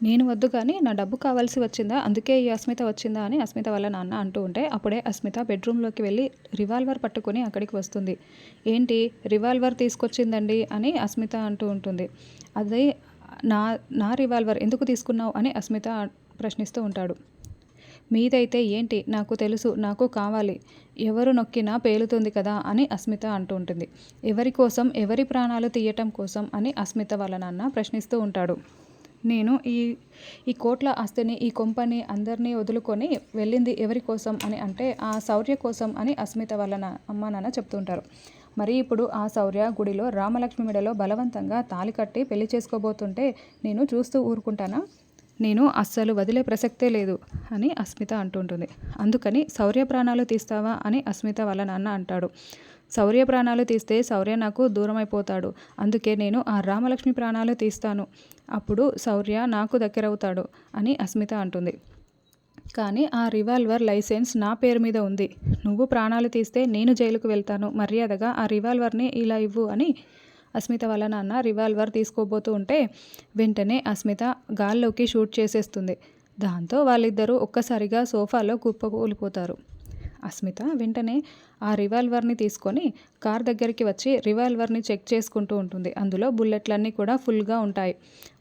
నేను వద్దు కానీ నా డబ్బు కావాల్సి వచ్చిందా? అందుకే ఈ అస్మిత వచ్చిందా అని అస్మిత వాళ్ళ నాన్న అంటూ ఉంటే అప్పుడే అస్మిత బెడ్రూమ్లోకి వెళ్ళి రివాల్వర్ పట్టుకుని అక్కడికి వస్తుంది. ఏంటి? రివాల్వర్ తీసుకొచ్చిందండి అని అస్మిత అంటూ ఉంటుంది. అది నా నా రివాల్వర్ ఎందుకు తీసుకున్నావు అని అస్మిత ప్రశ్నిస్తూ ఉంటాడు. మీదైతే ఏంటి? నాకు తెలుసు నాకు కావాలి. ఎవరు నొక్కినా పేలుతుంది కదా అని అస్మిత అంటూ ఉంటుంది. ఎవరి కోసం ఎవరి ప్రాణాలు తీయటం కోసం అని అస్మిత వాళ్ళ నాన్న ప్రశ్నిస్తూ ఉంటాడు. నేను ఈ ఈ కోట్ల ఆస్తిని ఈ కొంపని అందరినీ వదులుకొని వెళ్ళింది ఎవరి కోసం అని అంటే ఆ శౌర్య కోసం అని అస్మిత వాళ్ళ అమ్మ నాన్న చెప్తుంటారు. మరి ఇప్పుడు ఆ శౌర్య గుడిలో రామలక్ష్మి మెడలో బలవంతంగా తాలి కట్టి పెళ్ళి చేసుకోబోతుంటే నేను చూస్తూ ఊరుకుంటానా? నేను అస్సలు వదిలే ప్రసక్తే లేదు అని అస్మిత అంటుంటుంది. అందుకని శౌర్య ప్రాణాలు తీస్తావా అని అస్మిత వాళ్ళ నాన్న అంటాడు. శౌర్య ప్రాణాలు తీస్తే శౌర్య నాకు దూరం అయిపోతాడు అందుకే నేను ఆ రామలక్ష్మి ప్రాణాలు తీస్తాను. అప్పుడు శౌర్య నాకు దగ్గరవుతాడు అని అస్మిత అంటుంది. కానీ ఆ రివాల్వర్ లైసెన్స్ నా పేరు మీద ఉంది. నువ్వు ప్రాణాలు తీస్తే నేను జైలుకు వెళ్తాను. మర్యాదగా ఆ రివాల్వర్ని ఇలా ఇవ్వు అని అస్మిత వాళ్ళ నాన్న రివాల్వర్ తీసుకోబోతూ ఉంటే వెంటనే అస్మిత గాల్లోకి షూట్ చేసేస్తుంది. దాంతో వాళ్ళిద్దరూ ఒక్కసారిగా సోఫాలో కుప్పకూలిపోతారు. అస్మిత వెంటనే ఆ రివాల్వర్ని తీసుకొని కార్ దగ్గరికి వచ్చి రివాల్వర్ని చెక్ చేసుకుంటూ ఉంటుంది. అందులో బుల్లెట్లన్నీ కూడా ఫుల్గా ఉంటాయి.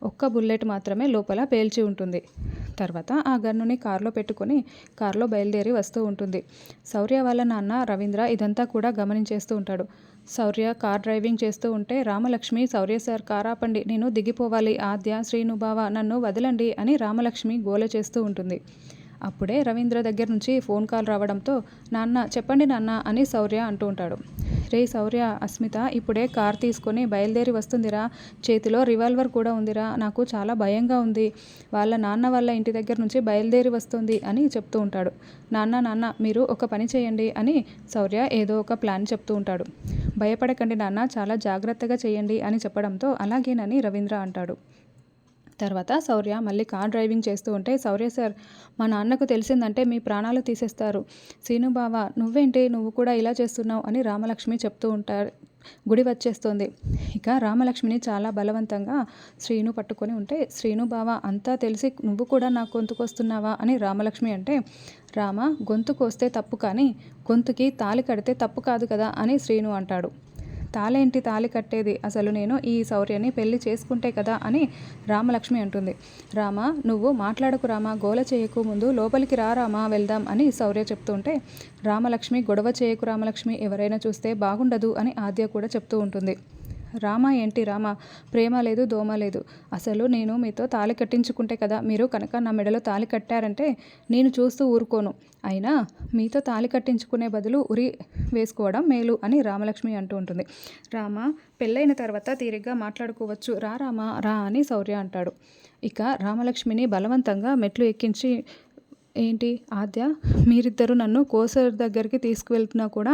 ఒక్క బుల్లెట్ మాత్రమే లోపల పేల్చి ఉంటుంది. తర్వాత ఆ గన్నుని కారులో పెట్టుకొని కారులో బయలుదేరి వస్తూ ఉంటుంది. శౌర్య వాళ్ళ నాన్న రవీంద్ర ఇదంతా కూడా గమనించేస్తూ ఉంటాడు. శౌర్య కార్ డ్రైవింగ్ చేస్తూ ఉంటే రామలక్ష్మి శౌర్య సార్ కార్ ఆపండి నేను దిగిపోవాలి. ఆద్య శ్రీనుభావ నన్ను వదలండి అని రామలక్ష్మి గోల చేస్తూ ఉంటుంది. అప్పుడే రవీంద్ర దగ్గర నుంచి ఫోన్ కాల్ రావడంతో నాన్న చెప్పండి నాన్న అని శౌర్య అంటూ ఉంటాడు. రే శౌర్య అస్మిత ఇప్పుడే కార్ తీసుకొని బయలుదేరి వస్తుందిరా. చేతిలో రివాల్వర్ కూడా ఉందిరా. నాకు చాలా భయంగా ఉంది. వాళ్ళ నాన్న వాళ్ళ ఇంటి దగ్గర నుంచి బయలుదేరి వస్తుంది అని చెప్తూ ఉంటాడు. నాన్న నాన్న మీరు ఒక పని చేయండి అని శౌర్య ఏదో ఒక ప్లాన్ చెప్తూ ఉంటాడు. భయపడకండి నాన్న చాలా జాగ్రత్తగా చేయండి అని చెప్పడంతో అలాగేనని రవీంద్ర అంటాడు. తర్వాత శౌర్య మళ్ళీ కార్ డ్రైవింగ్ చేస్తూ ఉంటే శౌర్య సార్ మా నాన్నకు తెలిసిందంటే మీ ప్రాణాలు తీసేస్తారు. సీను బావ నువ్వేంటి? నువ్వు కూడా ఇలా చేస్తున్నావు అని రామలక్ష్మి చెప్తూ ఉంటారు. గుడి వచ్చేస్తుంది. ఇక రామలక్ష్మిని చాలా బలవంతంగా శ్రీను పట్టుకొని ఉంటే శ్రీను బావ అంతా తెలిసి నువ్వు కూడా నా గొంతుకొస్తున్నావా అని రామలక్ష్మి అంటే రామ గొంతుకొస్తే తప్పు కానీ గొంతుకి తాలి కడితే తప్పు కాదు కదా అని శ్రీను అంటాడు. తాళేంటి తాళి కట్టేది? అసలు నేను ఈ శౌర్యని పెళ్ళి చేసుకుంటే కదా అని రామలక్ష్మి అంటుంది. రామ నువ్వు మాట్లాడకు రామ గోల చేయకు ముందు లోపలికి రా రామా వెళ్దాం అని శౌర్య చెప్తుంటే రామలక్ష్మి గొడవ చేయకు రామలక్ష్మి ఎవరైనా చూస్తే బాగుండదు అని ఆద్య కూడా చెప్తూ ఉంటుంది. రామ ఏంటి రామ? ప్రేమ లేదు దోమ లేదు. అసలు నేను మీతో తాళి కట్టించుకుంటే కదా మీరు కనుక నా మెడలో తాళి కట్టారంటే నేను చూస్తూ ఊరుకోను. అయినా మీతో తాళి కట్టించుకునే బదులు ఉరి వేసుకోవడం మేలు అని రామలక్ష్మి అంటూ ఉంటుంది. రామ పెళ్ళైన తర్వాత తీరిగ్గా మాట్లాడుకోవచ్చు. రా రామ రా అని శౌర్య అంటాడు. ఇక రామలక్ష్మిని బలవంతంగా మెట్లు ఎక్కించి ఏంటి ఆద్య? మీరిద్దరూ నన్ను కోసర్ దగ్గరికి తీసుకువెళ్తున్నా కూడా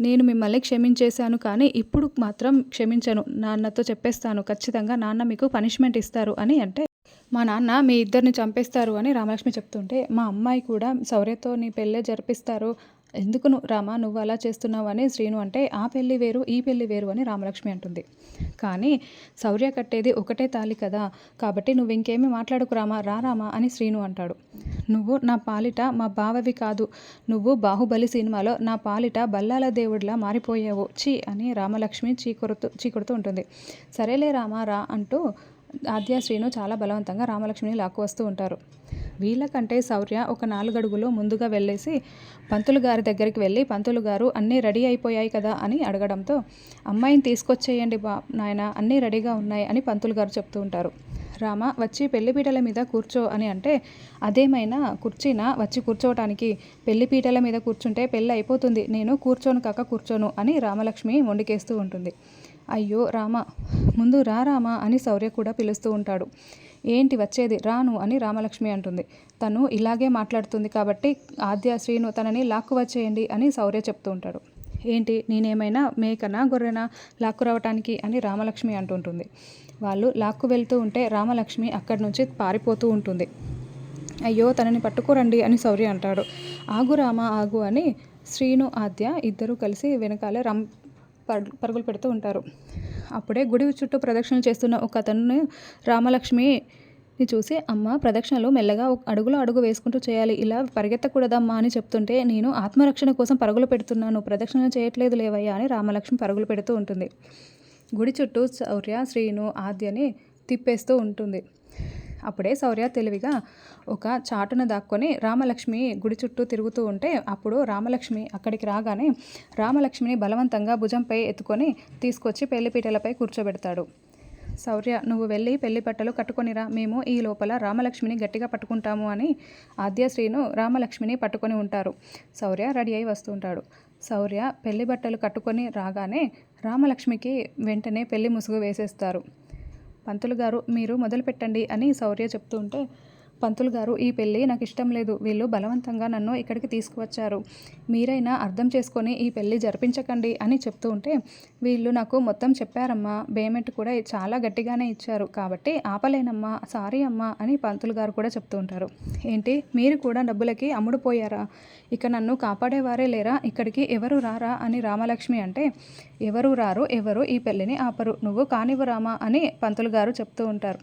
నేను మిమ్మల్ని క్షమించేశాను కానీ ఇప్పుడు మాత్రం క్షమించను. నాన్నతో చెప్పేస్తాను. ఖచ్చితంగా నాన్న మీకు పనిష్మెంట్ ఇస్తారు అని అంటే మా నాన్న మీ ఇద్దరిని చంపేస్తారు అని రామలక్ష్మి చెప్తుంటే మా అమ్మాయి కూడా శౌర్యతో నీ పెళ్ళే జరిపిస్తారు ఎందుకు నువ్వు రామా నువ్వు అలా చేస్తున్నావు అని శ్రీను అంటే ఆ పెళ్ళి వేరు ఈ పెళ్ళి వేరు అని రామలక్ష్మి అంటుంది. కానీ శౌర్య కట్టేది ఒకటే తాలి కదా కాబట్టి నువ్వు ఇంకేమీ మాట్లాడుకు రామా రా రామా అని శ్రీను అంటాడు. నువ్వు నా పాలిట మా బావవి కాదు నువ్వు బాహుబలి సినిమాలో నా పాలిట బల్లాల దేవుడిలా మారిపోయావు చీ అని రామలక్ష్మి చీకొడుతూ చీకొడుతూ ఉంటుంది. సరేలే రామా రా అంటూ ఆద్య శ్రీను చాలా బలవంతంగా రామలక్ష్మిని లాక్కు వస్తూ ఉంటారు. వీళ్ళకంటే శౌర్య ఒక నాలుగడుగులో ముందుగా వెళ్ళేసి పంతులు గారి దగ్గరికి వెళ్ళి పంతులు గారు అన్నీ రెడీ అయిపోయాయి కదా? అని అడగడంతో అమ్మాయిని తీసుకొచ్చేయండి బా నాయన అన్నీ రెడీగా ఉన్నాయి అని పంతులు గారు చెప్తూ ఉంటారు. రామ వచ్చి పెళ్ళిపీటల మీద కూర్చో అని అంటే అదేమైనా కుర్చీనా? వచ్చి కూర్చోవటానికి పెళ్ళిపీటల మీద కూర్చుంటే పెళ్ళి అయిపోతుంది. నేను కూర్చోను కాక కూర్చోను అని రామలక్ష్మి మొండికేస్తూ ఉంటుంది. అయ్యో రామ ముందు రా రామ అని శౌర్య కూడా పిలుస్తూ ఉంటాడు. ఏంటి వచ్చేది? రాను అని రామలక్ష్మి అంటుంది. తను ఇలాగే మాట్లాడుతుంది కాబట్టి ఆద్య శ్రీను తనని లాక్కు వచ్చేయండి అని శౌర్య చెప్తూ ఉంటాడు. ఏంటి? నేనేమైనా మేకనా గొర్రెనా? లాక్కు రావటానికి అని రామలక్ష్మి అంటుంటుంది వాళ్ళు లాక్కు వెళ్తూ ఉంటే రామలక్ష్మి అక్కడి నుంచి పారిపోతూ ఉంటుంది. అయ్యో తనని పట్టుకోరండి అని శౌర్య అంటాడు. ఆగు రామ ఆగు అని శ్రీను ఆద్య ఇద్దరూ కలిసి వెనకాలే రం పరుగులు పెడుతూ ఉంటారు. అప్పుడే గుడి చుట్టూ ప్రదక్షిణలు చేస్తున్న ఒక అతను రామలక్ష్మి చూసి అమ్మ ప్రదక్షిణలు మెల్లగా అడుగులో అడుగు వేసుకుంటూ చేయాలి. ఇలా పరిగెత్తకూడదమ్మా అని చెప్తుంటే నేను ఆత్మరక్షణ కోసం పరుగులు పెడుతున్నాను. ప్రదక్షిణలు చేయట్లేదు లేవయ్యా అని రామలక్ష్మి పరుగులు పెడుతూ ఉంటుంది. గుడి చుట్టూ శౌర్య శ్రీను ఆద్యని తిప్పేస్తూ ఉంటుంది. అప్పుడే శౌర్య తెలివిగా ఒక చాటును దాక్కొని రామలక్ష్మి గుడి చుట్టూ తిరుగుతూ ఉంటే అప్పుడు రామలక్ష్మి అక్కడికి రాగానే రామలక్ష్మిని బలవంతంగా భుజంపై ఎత్తుకొని తీసుకొచ్చి పెళ్ళిపీటలపై కూర్చోబెడతాడు. శౌర్య నువ్వు వెళ్ళి పెళ్ళి బట్టలు కట్టుకొనిరా. మేము ఈ లోపల రామలక్ష్మిని గట్టిగా పట్టుకుంటాము అని ఆద్యశ్రీను రామలక్ష్మిని పట్టుకొని ఉంటారు. శౌర్య రెడీ అయి వస్తుంటాడు శౌర్య పెళ్ళి బట్టలు కట్టుకొని రాగానే రామలక్ష్మికి వెంటనే పెళ్ళి ముసుగు వేసేస్తారు. పంతులు గారు మీరు మొదలు పెట్టండి అని శౌర్య చెప్తూ ఉంటే పంతులు గారు ఈ పెళ్ళి నాకు ఇష్టం లేదు. వీళ్ళు బలవంతంగా నన్ను ఇక్కడికి తీసుకువచ్చారు. మీరైనా అర్థం చేసుకొని ఈ పెళ్ళి జరిపించకండి అని చెప్తూ ఉంటే వీళ్ళు నాకు మొత్తం చెప్పారమ్మా. పేమెంట్ కూడా చాలా గట్టిగానే ఇచ్చారు. కాబట్టి ఆపలేనమ్మా. సారీ అమ్మా అని పంతులు గారు కూడా చెప్తూ ఉంటారు. ఏంటి? మీరు కూడా డబ్బులకి అమ్ముడుపోయారా? ఇక నన్ను కాపాడేవారే లేరా? ఇక్కడికి ఎవరు రారా? అని రామలక్ష్మి అంటే ఎవరు రారు ఎవరు ఈ పెళ్ళిని ఆపరు. నువ్వు కానివ్వు రామా అని పంతులు గారు చెప్తూ ఉంటారు.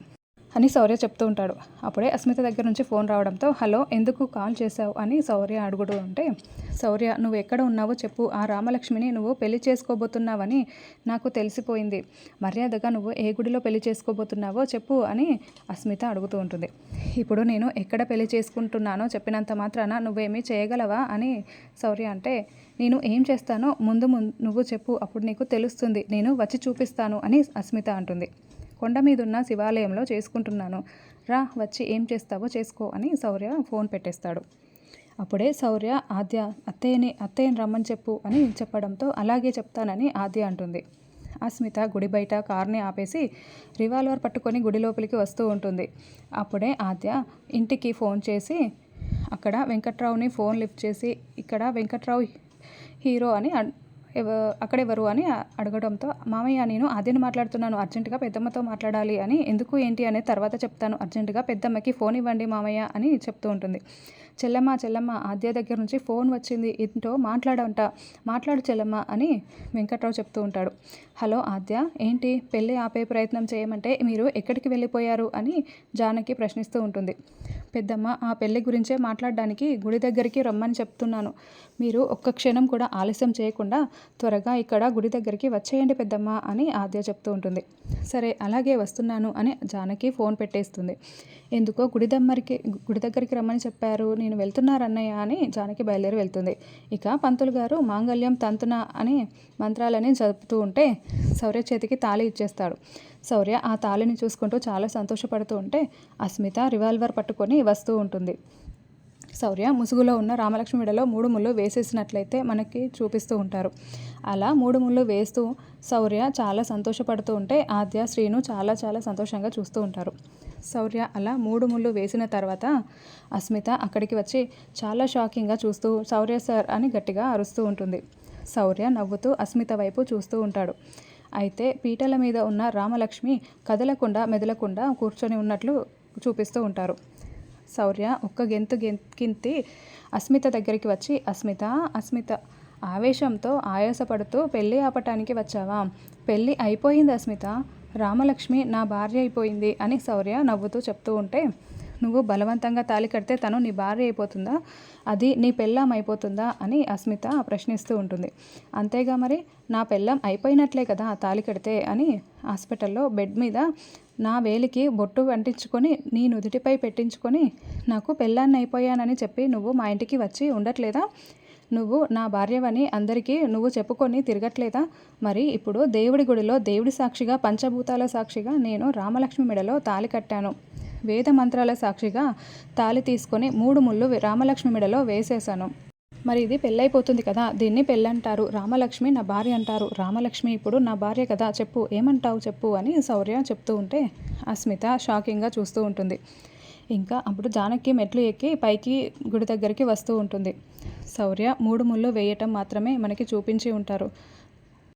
అని శౌర్య చెప్తూ ఉంటాడు. అప్పుడే అస్మిత దగ్గర నుంచి ఫోన్ రావడంతో హలో ఎందుకు కాల్ చేశావు? అని శౌర్య అడుగుతూ ఉంటే శౌర్య నువ్వు ఎక్కడ ఉన్నావో చెప్పు. ఆ రామలక్ష్మిని నువ్వు పెళ్ళి చేసుకోబోతున్నావని నాకు తెలిసిపోయింది. మర్యాదగా నువ్వు ఏ గుడిలో పెళ్ళి చేసుకోబోతున్నావో చెప్పు అని అస్మిత అడుగుతూ ఉంటుంది. ఇప్పుడు నేను ఎక్కడ పెళ్ళి చేసుకుంటున్నానో చెప్పినంత మాత్రాన నువ్వేమీ చేయగలవా? అని శౌర్య అంటే నేను ఏం చేస్తానో ముందు ముందు నువ్వు చెప్పు. అప్పుడు నీకు తెలుస్తుంది. నేను వచ్చి చూపిస్తాను అని అస్మిత అంటుంది. కొండ మీదున్న శివాలయంలో చేసుకుంటున్నాను. రా వచ్చి ఏం చేస్తావో చేసుకో అని శౌర్య ఫోన్ పెట్టేస్తాడు. అప్పుడే శౌర్య ఆద్య అత్తయ్యని అత్తయ్యని రమ్మని చెప్పు అని చెప్పడంతో అలాగే చెప్తానని ఆద్య అంటుంది. అస్మిత గుడి బయట కార్ని ఆపేసి రివాల్వర్ పట్టుకొని గుడి లోపలికి వస్తూ ఉంటుంది. అప్పుడే ఆద్య ఇంటికి ఫోన్ చేసి అక్కడ వెంకట్రావుని ఫోన్ లిఫ్ట్ చేసి ఇక్కడ వెంకట్రావు హీరో అని అక్కడెవరు అని అడగడంతో మామయ్య నేను ఆద్యను మాట్లాడుతున్నాను. అర్జెంటుగా పెద్దమ్మతో మాట్లాడాలి అని. ఎందుకు ఏంటి? అనేది తర్వాత చెప్తాను. అర్జెంటుగా పెద్దమ్మకి ఫోన్ ఇవ్వండి మామయ్య అని చెప్తూ ఉంటుంది. చెల్లమ్మ చెల్లమ్మ ఆద్య దగ్గర నుంచి ఫోన్ వచ్చింది. ఏంటో మాట్లాడంట. మాట్లాడు చెల్లమ్మ అని వెంకట్రావు చెప్తూ ఉంటాడు. హలో ఆద్య ఏంటి? పెళ్ళి ఆపే ప్రయత్నం చేయమంటే మీరు ఎక్కడికి వెళ్ళిపోయారు అని జానకి ప్రశ్నిస్తూ ఉంటుంది. పెద్దమ్మ ఆ పెళ్ళి గురించే మాట్లాడడానికి గుడి దగ్గరికి రమ్మని చెప్తున్నాను. మీరు ఒక్క క్షణం కూడా ఆలస్యం చేయకుండా త్వరగా ఇక్కడ గుడి దగ్గరికి వచ్చేయండి పెద్దమ్మ అని ఆద్య చెప్తూ ఉంటుంది. సరే అలాగే వస్తున్నాను అని జానకి ఫోన్ పెట్టేస్తుంది. ఎందుకో గుడి దమ్మరికి గుడి దగ్గరికి రమ్మని చెప్పారు. నేను నేను వెళ్తున్నారన్నయ్య అని జానకి బయలుదేరి వెళ్తుంది. ఇక పంతులు గారు మాంగళ్యం తంతున అని మంత్రాలని జరుపుతూ ఉంటే శౌర్య చేతికి తాళి ఇచ్చేస్తాడు. శౌర్య ఆ తాళిని చూసుకుంటూ చాలా సంతోషపడుతూ ఉంటే అస్మిత రివాల్వర్ పట్టుకొని వస్తూ ఉంటుంది. శౌర్య ముసుగులో ఉన్న రామలక్ష్మిడలో మూడు ముళ్ళు వేసేసినట్లయితే మనకి చూపిస్తూ ఉంటారు. అలా మూడు ముళ్ళు వేస్తూ శౌర్య చాలా సంతోషపడుతూ ఉంటే ఆద్య శ్రీను చాలా చాలా సంతోషంగా చూస్తూ ఉంటారు. శౌర్య అలా మూడు ముళ్ళు వేసిన తర్వాత అస్మిత అక్కడికి వచ్చి చాలా షాకింగ్గా చూస్తూ శౌర్య సార్ అని గట్టిగా అరుస్తూ ఉంటుంది. శౌర్య నవ్వుతూ అస్మిత వైపు చూస్తూ ఉంటాడు. అయితే పీటల మీద ఉన్న రామలక్ష్మి కదలకుండా మెదలకుండా కూర్చొని ఉన్నట్లు చూపిస్తూ ఉంటారు. శౌర్య ఒక్క గెంతు గెంతింతి అస్మిత దగ్గరికి వచ్చి అస్మిత అస్మిత ఆవేశంతో ఆయాసపడుతూ పెళ్ళి ఆపటానికి వచ్చావా? పెళ్ళి అయిపోయింది అస్మిత. రామలక్ష్మి నా భార్య అయిపోయింది అని శౌర్య నవ్వుతూ చెప్తూ ఉంటే నువ్వు బలవంతంగా తాలి కడితే తను నీ భార్య అయిపోతుందా? అది నీ పెళ్ళం అయిపోతుందా? అని అస్మిత ప్రశ్నిస్తూ ఉంటుంది. అంతేగా మరి నా పెళ్ళం అయిపోయినట్లే కదా తాలి కడితే అని హాస్పిటల్లో బెడ్ మీద నా వేలికి బొట్టు అంటించుకొని నీ నుదుటిపై పెట్టించుకొని నాకు పెళ్ళాన్ని అయిపోయానని చెప్పి నువ్వు మా ఇంటికి వచ్చి ఉండట్లేదా? నువ్వు నా భార్యవని అందరికీ నువ్వు చెప్పుకొని తిరగట్లేదా? మరి ఇప్పుడు దేవుడి గుడిలో దేవుడి సాక్షిగా పంచభూతాల సాక్షిగా నేను రామలక్ష్మి మెడలో తాలి కట్టాను. వేద మంత్రాల సాక్షిగా తాలి తీసుకొని మూడు ముళ్ళు రామలక్ష్మి మెడలో వేసేశాను. మరి ఇది పెళ్ళైపోతుంది కదా దీన్ని పెళ్ళంటారు. రామలక్ష్మి నా భార్య అంటారు. రామలక్ష్మి ఇప్పుడు నా భార్య కదా చెప్పు. ఏమంటావు చెప్పు అని శౌర్య చెప్తూ ఉంటే అస్మిత షాకింగ్గా చూస్తూ ఉంటుంది. ఇంకా అప్పుడు జానకి మెట్లు ఎక్కి పైకి గుడి దగ్గరికి వస్తూ ఉంటుంది. శౌర్య మూడు ముళ్ళు వేయటం మాత్రమే మనకి చూపించి ఉంటారు.